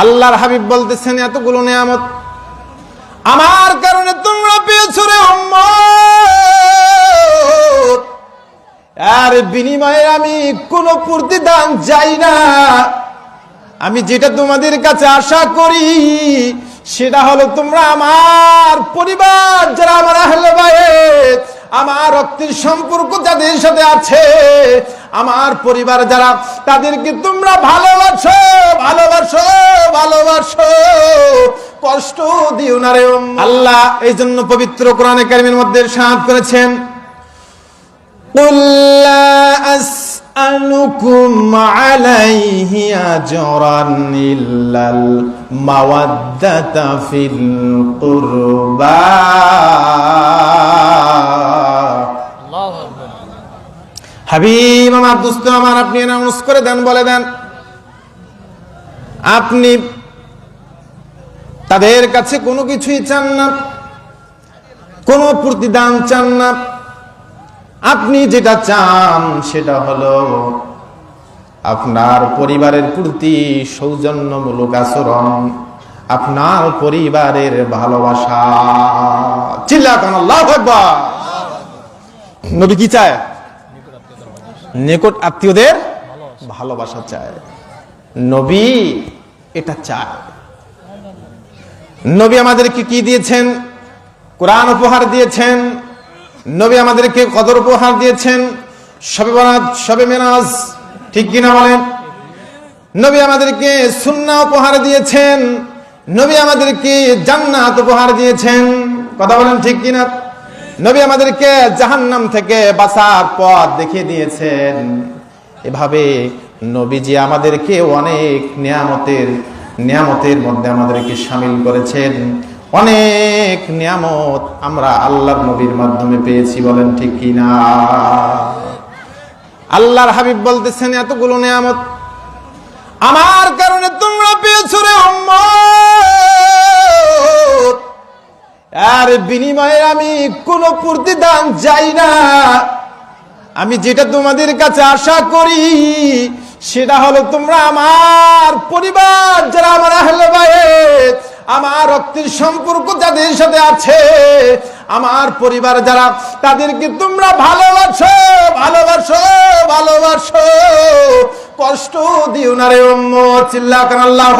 আল্লাহর হাবিব বলতেছেন, এতগুলো নিয়ামত আমার কারণে তোমরা পেয়েছ রে আর বিনিময়ে আমি কোনো প্রতিদান যাই না। আমি যেটা তোমাদের কাছে আশা করি, সেটা হলো তোমরা আমার পরিবার, যারা আমার আহলে বাইত, আমার রক্তের সম্পর্ক যাদের সাথে আছে আমার পরিবার যারা তাদেরকে তোমরা ভালোবাসো ভালোবাসো ভালোবাসো কষ্ট দিও না রে উম্মত। আল্লাহ এই জন্য পবিত্র কোরআনে কারিমের মধ্যে সাহায্য করেছেন قل لا أسألكم عليه أجرا إلا المودة في القربى হাবিব আমার দোস্ত আমার, আপনি অ্যানাউন্স করে দেন, বলে দেন। আপনি তাদের কাছে কোনো কিছুই চান না, কোনো প্রতিদান চান না। আপনি যেটা চান সেটা হলো আপনার পরিবারের প্রতি সৌজন্যমূলক আচরণ, আপনার পরিবারের ভালোবাসা। চিল্লা কেন লাভ নবী কি চায়? নিকট আত্মীয়দের ভালোবাসা চায়। নবী এটা চায়। নবী আমাদেরকে কি দিয়েছেন? কোরআন উপহার দিয়েছেন। নবী আমাদেরকে কদর উপহার দিয়েছেন। সবে বরাত, সবে মেনাজ ঠিক কিনা বলেন? নবী আমাদেরকে সুন্না উপহার দিয়েছেন। নবী আমাদেরকে জান্নাত উপহার দিয়েছেন। কথা বলেন ঠিক কিনা নবী আমাদেরকে জাহান্নাম থেকে বাঁচার পথ দেখিয়ে দিয়েছেন। এভাবে নবীজি আমাদেরকে অনেক নিয়ামতের নিয়ামতের মধ্যে আমাদেরকে সামিল করেছেন। অনেক নিয়ামত আমরা আল্লাহর নবীর মাধ্যমে পেয়েছি, বলেন ঠিক কিনা? আল্লাহর হাবিব বলতেছেন, এতগুলো নিয়ামত আর বিনিময়ে আমি কোনো প্রতিদান চাই না। আমি যেটা তোমাদের কাছে আশা করি, সেটা হলো তোমরা আমার পরিবার, যারা আমার আহলে বাইত, আমার রক্তের সম্পর্ক যাদের সাথে আছে, আমার পরিবার যারা, তাদেরকে তোমরা ভালোবাসো ভালোবাসো ভালোবাসো। কষ্ট দিও না রে চিল্লা কান আল্লাহু